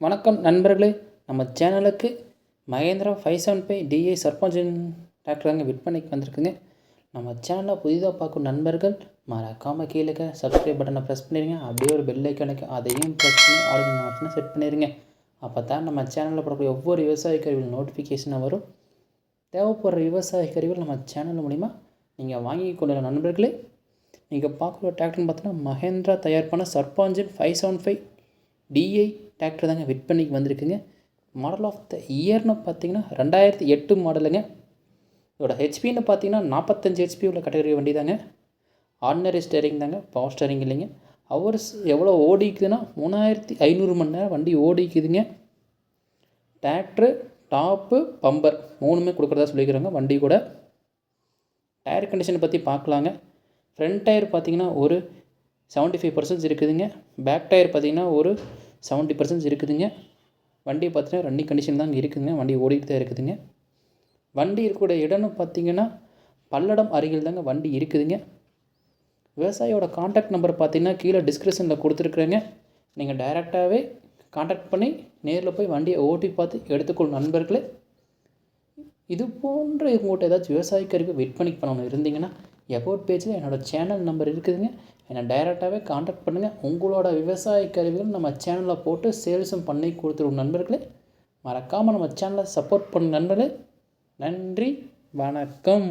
வணக்கம் நண்பர்களே. நம்ம சேனலுக்கு Mahindra five seven five DI Sarpanch டாக்டராங்க விற்பனைக்கு வந்திருக்குங்க. நம்ம சேனலை புதிதாக பார்க்கும் நண்பர்கள் மறக்காமல் கீழே சப்ஸ்கிரைப் பட்டனை ப்ரெஸ் பண்ணிடுங்க அப்படியே ஒரு பெல் ஐக்கனுக்கு அதையும் ப்ரெஸ் பண்ணி ஆடியோ ஆப்ஷனை செட் பண்ணிடுங்க அப்போ தான் நம்ம சேனலில் போடக்கூடிய ஒவ்வொரு விவசாய கருவிகள் நோட்டிஃபிகேஷனாக வரும். தேவைப்படுற விவசாய கருவிகள் நம்ம சேனல் மூலிமா நீங்கள் வாங்கி கொண்டுள்ள நண்பர்களே. நீங்கள் பார்க்குற டிராக்டர்னு பார்த்தோன்னா மகேந்திரா தயார் பண்ண Sarpanch five seven five DI tractor தாங்க விற்பனைக்கு வந்திருக்குங்க. மாடல் ஆஃப் த இயர்னு பார்த்தீங்கன்னா ரெண்டாயிரத்தி எட்டு மாடலுங்க இதோட ஹெச்பின்னு பார்த்தீங்கன்னா நாற்பத்தஞ்சு ஹெச்பி உள்ள கேட்டகரி வண்டி தாங்க ஆர்டினரி ஸ்டேரிங் தாங்க பவர் ஸ்டேரிங் இல்லைங்க. ஹவர்ஸ் எவ்வளோ ஓடிக்குதுன்னா மூணாயிரத்தி ஐநூறு மணி நேரம் வண்டி ஓடிக்குதுங்க. டிராக்டரு டாப்பு பம்பர் மூணுமே கொடுக்குறதா சொல்லிக்கிறாங்க வண்டி கூட. டயர் கண்டிஷனை பற்றி பார்க்கலாங்க. ஃப்ரண்ட் டயர் பார்த்திங்கன்னா ஒரு செவன்ட்டி ஃபைவ் பர்சன்ட் இருக்குதுங்க. பேக் டயர் பார்த்தீங்கன்னா ஒரு செவன்ட்டி பர்சன்ட் இருக்குதுங்க. வண்டி பார்த்தீங்கன்னா ரன்னிங் கண்டிஷன் தான் இருக்குதுங்க. வண்டி ஓடிட்டு தான் இருக்குதுங்க. வண்டி இருக்கக்கூடிய இடம்னு பார்த்தீங்கன்னா பல்லடம் அருகில் தாங்க வண்டி இருக்குதுங்க. விவசாயியோட காண்டாக்ட் நம்பர் பார்த்தீங்கன்னா கீழே டிஸ்கிரிப்ஷனில் கொடுத்துருக்குறேங்க. நீங்கள் டைரெக்டாகவே காண்டாக்ட் பண்ணி நேரில் போய் வண்டியை ஓட்டி பார்த்து எடுத்துக்கொள்ளும் நண்பர்களே. இது போன்ற உங்கள்கிட்ட ஏதாச்சும் விவசாய கருவி விற்பனைக்கு பண்ணணும் இருந்தீங்கன்னா எபோட் பேஜில் என்னோடய சேனல் நம்பர் இருக்குதுங்க. என்னை டைரெக்டாகவே காண்டாக்ட் பண்ணுங்கள் உங்களோட விவசாய கருவிகள் நம்ம சேனலில் போட்டு சேல்ஸும் பண்ணி கொடுத்துருவோம் நண்பர்களே. மறக்காமல் நம்ம சேனலை சப்போர்ட் பண்ண நண்பர்களே. நன்றி வணக்கம்.